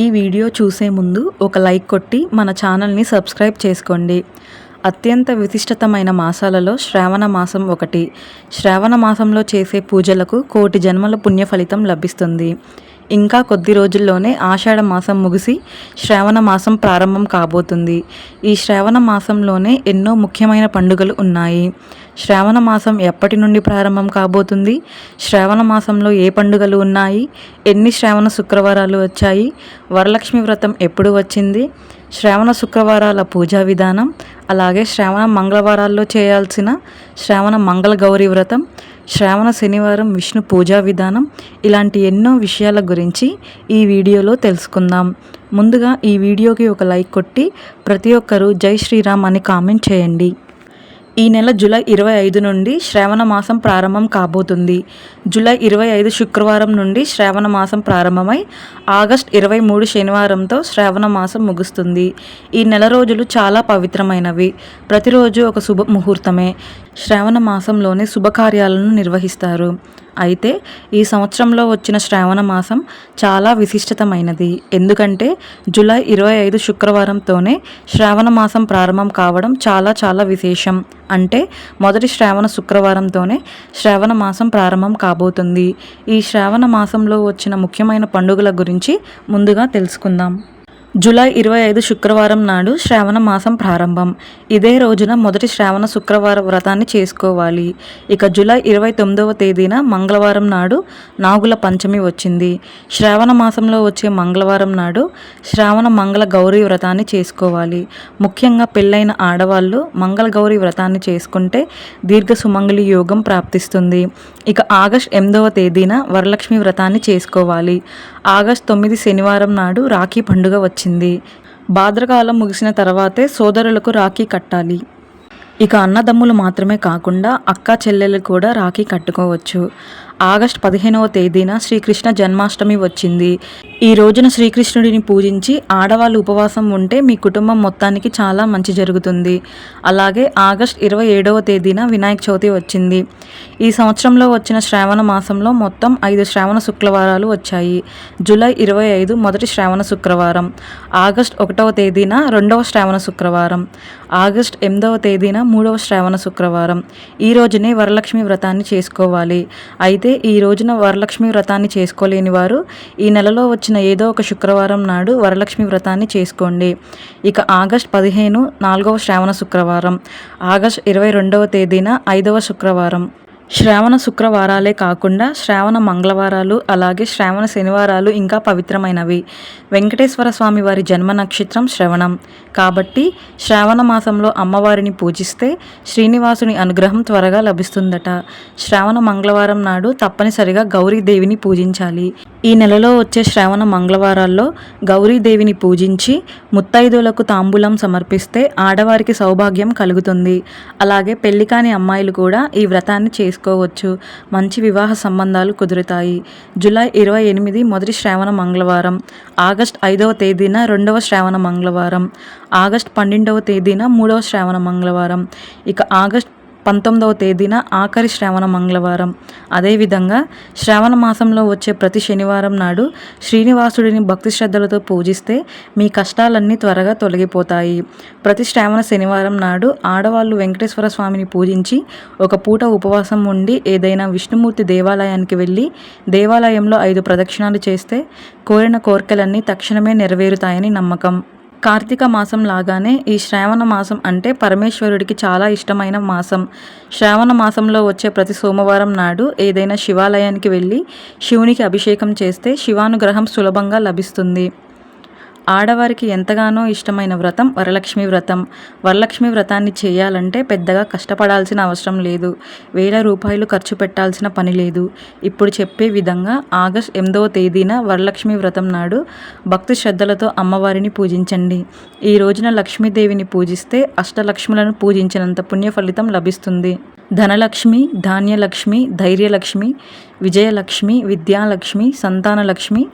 ఈ వీడియో చూసే ముందు ఒక లైక్ కొట్టి మన ఛానల్ని సబ్స్క్రైబ్ చేసుకోండి. అత్యంత విశిష్టతమైన మాసాలలో శ్రావణ మాసం ఒకటి. శ్రావణ మాసంలో చేసే పూజలకు కోటి జన్మల పుణ్య ఫలితం లభిస్తుంది. ఇంకా కొద్ది రోజుల్లోనే ఆషాఢ మాసం ముగిసి శ్రావణ మాసం ప్రారంభం కాబోతుంది. ఈ శ్రావణ మాసంలోనే ఎన్నో ముఖ్యమైన పండుగలు ఉన్నాయి. శ్రావణ మాసం ఎప్పటి నుండి ప్రారంభం కాబోతుంది? శ్రావణ మాసంలో ఏ పండుగలు ఉన్నాయి? ఎన్ని శ్రావణ శుక్రవారాలు వచ్చాయి? వరలక్ష్మి వ్రతం ఎప్పుడు వచ్చింది? శ్రావణ శుక్రవారాల పూజా విధానం అలాగే శ్రావణ మంగళవారాల్లో చేయాల్సిన శ్రావణ మంగళ గౌరీ వ్రతం శ్రావణ శనివారం విష్ణు పూజా విధానం ఇలాంటి ఎన్నో విషయాల గురించి ఈ వీడియోలో తెలుసుకుందాం. ముందుగా ఈ వీడియోకి ఒక లైక్ కొట్టి ప్రతి ఒక్కరూ జై శ్రీరామ్ అని కామెంట్ చేయండి. ఈ నెల జూలై ఇరవై ఐదు నుండి శ్రావణ మాసం ప్రారంభం కాబోతుంది. జూలై ఇరవై ఐదు శుక్రవారం నుండి శ్రావణ మాసం ప్రారంభమై ఆగస్ట్ ఇరవై మూడు శనివారంతో శ్రావణ మాసం ముగుస్తుంది. ఈ నెల రోజులు చాలా పవిత్రమైనవి. ప్రతిరోజు ఒక శుభ ముహూర్తమే. శ్రావణ మాసంలోనే శుభకార్యాలను నిర్వహిస్తారు. అయితే ఈ సంవత్సరంలో వచ్చిన శ్రావణ మాసం చాలా విశిష్టతమైనది. ఎందుకంటే జూలై ఇరవై ఐదు శుక్రవారంతోనే శ్రావణ మాసం ప్రారంభం కావడం చాలా చాలా విశేషం. అంటే మొదటి శ్రావణ శుక్రవారంతోనే శ్రావణ మాసం ప్రారంభం కాబోతుంది. ఈ శ్రావణ మాసంలో వచ్చిన ముఖ్యమైన పండుగల గురించి ముందుగా తెలుసుకుందాం. జూలై ఇరవై ఐదు శుక్రవారం నాడు శ్రావణ మాసం ప్రారంభం. ఇదే రోజున మొదటి శ్రావణ శుక్రవార వ్రతాన్ని చేసుకోవాలి. ఇక జూలై ఇరవై తొమ్మిదవ తేదీన మంగళవారం నాడు నాగుల పంచమి వచ్చింది. శ్రావణ మాసంలో వచ్చే మంగళవారం నాడు శ్రావణ మంగళ గౌరీ వ్రతాన్ని చేసుకోవాలి. ముఖ్యంగా పెళ్ళైన ఆడవాళ్ళు మంగళ గౌరీ వ్రతాన్ని చేసుకుంటే దీర్ఘ సుమంగళి యోగం ప్రాప్తిస్తుంది. ఇక ఆగస్ట్ ఎనిమిదవ తేదీన వరలక్ష్మి వ్రతాన్ని చేసుకోవాలి. ఆగస్ట్ తొమ్మిది శనివారం నాడు రాఖీ పండుగ వచ్చింది భాద్రకాలం ముగిసిన తర్వాతే సోదరులకు రాఖీ కట్టాలి. ఇక అన్నదమ్ములు మాత్రమే కాకుండా అక్క చెల్లెలు కూడా రాఖీ కట్టుకోవచ్చు. ఆగస్ట్ పదిహేనవ తేదీన శ్రీకృష్ణ జన్మాష్టమి వచ్చింది. ఈ రోజున శ్రీకృష్ణుడిని పూజించి ఆడవాళ్ళు ఉపవాసం ఉంటే మీ కుటుంబం మొత్తానికి చాలా మంచి జరుగుతుంది. అలాగే ఆగస్ట్ ఇరవై ఏడవ తేదీన వినాయక చవితి వచ్చింది. ఈ సంవత్సరంలో వచ్చిన శ్రావణ మాసంలో మొత్తం ఐదు శ్రావణ శుక్రవారాలు వచ్చాయి. జూలై ఇరవై ఐదు మొదటి శ్రావణ శుక్రవారం. ఆగస్ట్ ఒకటవ తేదీన రెండవ శ్రావణ శుక్రవారం. ఆగస్ట్ ఎనిమిదవ తేదీన మూడవ శ్రావణ శుక్రవారం. ఈ రోజునే వరలక్ష్మి వ్రతాన్ని చేసుకోవాలి. అయితే ఈ రోజున వరలక్ష్మి వ్రతాన్ని చేసుకోలేని వారు ఈ నెలలో వచ్చిన ఏదో ఒక శుక్రవారం నాడు వరలక్ష్మి వ్రతాన్ని చేసుకోండి. ఇక ఆగస్ట్ పదిహేను నాలుగవ శ్రావణ శుక్రవారం. ఆగస్ట్ ఇరవై రెండవ తేదీన ఐదవ శుక్రవారం. శ్రావణ శుక్రవారాలే కాకుండా శ్రావణ మంగళవారాలు అలాగే శ్రావణ శనివారాలు ఇంకా పవిత్రమైనవి. వెంకటేశ్వర స్వామి వారి జన్మ నక్షత్రం శ్రవణం. కాబట్టి శ్రావణ మాసంలో అమ్మవారిని పూజిస్తే శ్రీనివాసుని అనుగ్రహం త్వరగా లభిస్తుందట. శ్రావణ మంగళవారం నాడు తప్పనిసరిగా గౌరీదేవిని పూజించాలి. ఈ నెలలో వచ్చే శ్రావణ మంగళవారాల్లో గౌరీదేవిని పూజించి ముత్తైదులకు తాంబూలం సమర్పిస్తే ఆడవారికి సౌభాగ్యం కలుగుతుంది. అలాగే పెళ్ళి కాని అమ్మాయిలు కూడా ఈ వ్రతాన్ని చేసుకోవచ్చు మంచి వివాహ సంబంధాలు కుదురుతాయి. జూలై ఇరవై ఎనిమిది మొదటి శ్రావణ మంగళవారం. ఆగస్ట్ ఐదవ తేదీన రెండవ శ్రావణ మంగళవారం. ఆగస్ట్ పన్నెండవ తేదీన మూడవ శ్రావణ మంగళవారం. ఇక ఆగస్ట్ పంతొమ్మిదవ తేదీన ఆఖరి శ్రావణ మంగళవారం. అదేవిధంగా శ్రావణ మాసంలో వచ్చే ప్రతి శనివారం నాడు శ్రీనివాసుడిని భక్తి శ్రద్ధలతో పూజిస్తే మీ కష్టాలన్నీ త్వరగా తొలగిపోతాయి. ప్రతి శ్రావణ శనివారం నాడు ఆడవాళ్ళు వెంకటేశ్వర స్వామిని పూజించి ఒక పూట ఉపవాసం ఉండి ఏదైనా విష్ణుమూర్తి దేవాలయానికి వెళ్ళి దేవాలయంలో ఐదు ప్రదక్షిణాలు చేస్తే కోరిన కోరికలన్నీ తక్షణమే నెరవేరుతాయని నమ్మకం. కార్తీక మాసం లాగానే ఈ శ్రావణ మాసం అంటే పరమేశ్వరుడికి చాలా ఇష్టమైన మాసం. శ్రావణ మాసంలో వచ్చే ప్రతి సోమవారం నాడు ఏదైనా శివాలయానికి వెళ్ళి శివునికి అభిషేకం చేస్తే శివానుగ్రహం సులభంగా లభిస్తుంది. ఆడవారికి ఎంతగానో ఇష్టమైన వ్రతం వరలక్ష్మి వ్రతం. వరలక్ష్మి వ్రతాన్ని చేయాలంటే పెద్దగా కష్టపడాల్సిన అవసరం లేదు. వేల రూపాయలు ఖర్చు పెట్టాల్సిన పని లేదు. ఇప్పుడు చెప్పే విధంగా ఆగస్ట్ ఎనిమిదవ తేదీన వరలక్ష్మి వ్రతం నాడు భక్తి శ్రద్ధలతో అమ్మవారిని పూజించండి. ఈ రోజున లక్ష్మీదేవిని పూజిస్తే అష్టలక్ష్ములను పూజించినంత పుణ్య ఫలితం లభిస్తుంది. ధనలక్ష్మి ధాన్యలక్ష్మి ధైర్యలక్ష్మి విజయలక్ష్మి విద్యాలక్ష్మి సంతానలక్ష్మి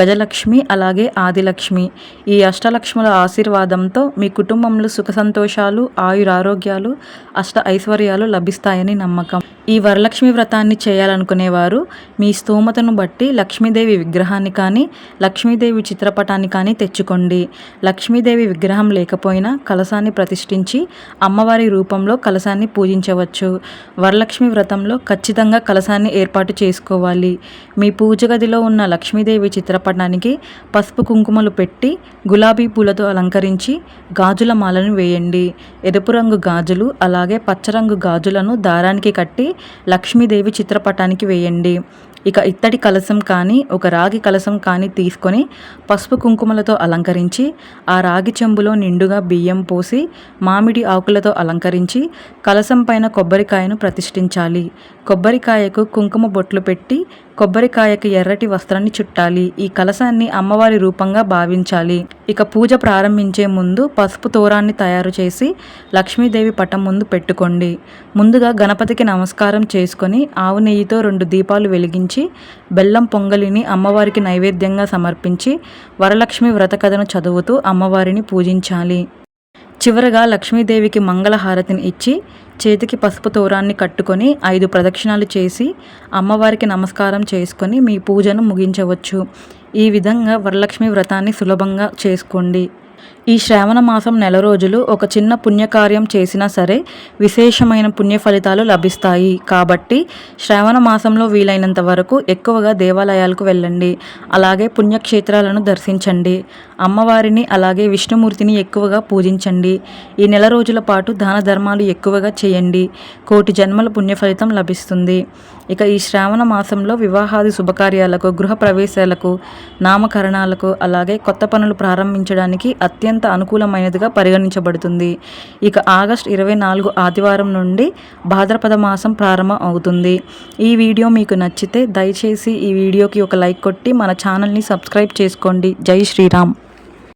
గజలక్ష్మి అలాగే ఆదిలక్ష్మి. ఈ అష్టలక్ష్ముల ఆశీర్వాదంతో మీ కుటుంబంలో సుఖ సంతోషాలు ఆయురారోగ్యాలు అష్ట ఐశ్వర్యాలు లభిస్తాయని నమ్మకం. ఈ వరలక్ష్మి వ్రతాన్ని చేయాలనుకునేవారు. మీ స్తోమతను బట్టి లక్ష్మీదేవి విగ్రహాన్ని కానీ లక్ష్మీదేవి చిత్రపటాన్ని కానీ తెచ్చుకోండి. లక్ష్మీదేవి విగ్రహం లేకపోయినా కలశాన్ని ప్రతిష్ఠించి అమ్మవారి రూపంలో కలశాన్ని పూజించవచ్చు. వరలక్ష్మి వ్రతంలో ఖచ్చితంగా కలశాన్ని ఏర్పాటు చేసుకోవాలి. మీ పూజ గదిలో ఉన్న లక్ష్మీదేవి చిత్రపటానికి పసుపు కుంకుమలు పెట్టి గులాబీ పూలతో అలంకరించి గాజుల మాలను వేయండి. ఎరుపు రంగు గాజులు అలాగే పచ్చరంగు గాజులను దారానికి కట్టి లక్ష్మీదేవి చిత్రపటానికి వేయండి. ఇక ఇత్తడి కలసం కానీ ఒక రాగి కలసం కానీ తీసుకొని పసుపు కుంకుమలతో అలంకరించి ఆ రాగి చెంబులో నిండుగా బియ్యం పోసి మామిడి ఆకులతో అలంకరించి కలశం పైన కొబ్బరికాయను ప్రతిష్ఠించాలి. కొబ్బరికాయకు కుంకుమ బొట్లు పెట్టి కొబ్బరికాయకి ఎర్రటి వస్త్రాన్ని చుట్టాలి. ఈ కలశాన్ని అమ్మవారి రూపంగా భావించాలి. ఇక పూజ ప్రారంభించే ముందు పసుపు తోరాన్ని తయారు చేసి లక్ష్మీదేవి పటం ముందు పెట్టుకోండి. ముందుగా గణపతికి నమస్కారం చేసుకొని ఆవు నెయ్యితో రెండు దీపాలు వెలిగించి బెల్లం పొంగలిని అమ్మవారికి నైవేద్యంగా సమర్పించి వరలక్ష్మి వ్రత కథను చదువుతూ అమ్మవారిని పూజించాలి. చివరగా లక్ష్మీదేవికి మంగళహారతిని ఇచ్చి చేతికి పసుపు తోరాన్ని కట్టుకొని ఐదు ప్రదక్షిణాలు చేసి అమ్మవారికి నమస్కారం చేసుకొని మీ పూజను ముగించవచ్చు. ఈ విధంగా వరలక్ష్మి వ్రతాన్ని సులభంగా చేసుకోండి. ఈ శ్రావణ మాసం నెల రోజులు ఒక చిన్న పుణ్యకార్యం చేసినా సరే విశేషమైన పుణ్య ఫలితాలు లభిస్తాయి. కాబట్టి శ్రావణ మాసంలో వీలైనంత వరకు ఎక్కువగా దేవాలయాలకు వెళ్ళండి. అలాగే పుణ్యక్షేత్రాలను దర్శించండి. అమ్మవారిని అలాగే విష్ణుమూర్తిని ఎక్కువగా పూజించండి. ఈ నెల రోజుల పాటు దాన ధర్మాలు ఎక్కువగా చేయండి. కోటి జన్మల పుణ్య ఫలితం లభిస్తుంది. ఇక ఈ శ్రావణ మాసంలో వివాహాది శుభకార్యాలకు గృహ ప్రవేశాలకు నామకరణాలకు అలాగే కొత్త పనులు ప్రారంభించడానికి అత్యంత అత్యంత అనుకూలమైనదిగా పరిగణించబడుతుంది. ఇక ఆగస్ట్ ఇరవై నాలుగు ఆదివారం నుండి భాద్రపద మాసం ప్రారంభం అవుతుంది. ఈ వీడియో మీకు నచ్చితే దయచేసి ఈ వీడియోకి ఒక లైక్ కొట్టి మన ఛానల్ని సబ్స్క్రైబ్ చేసుకోండి. జై శ్రీరామ్.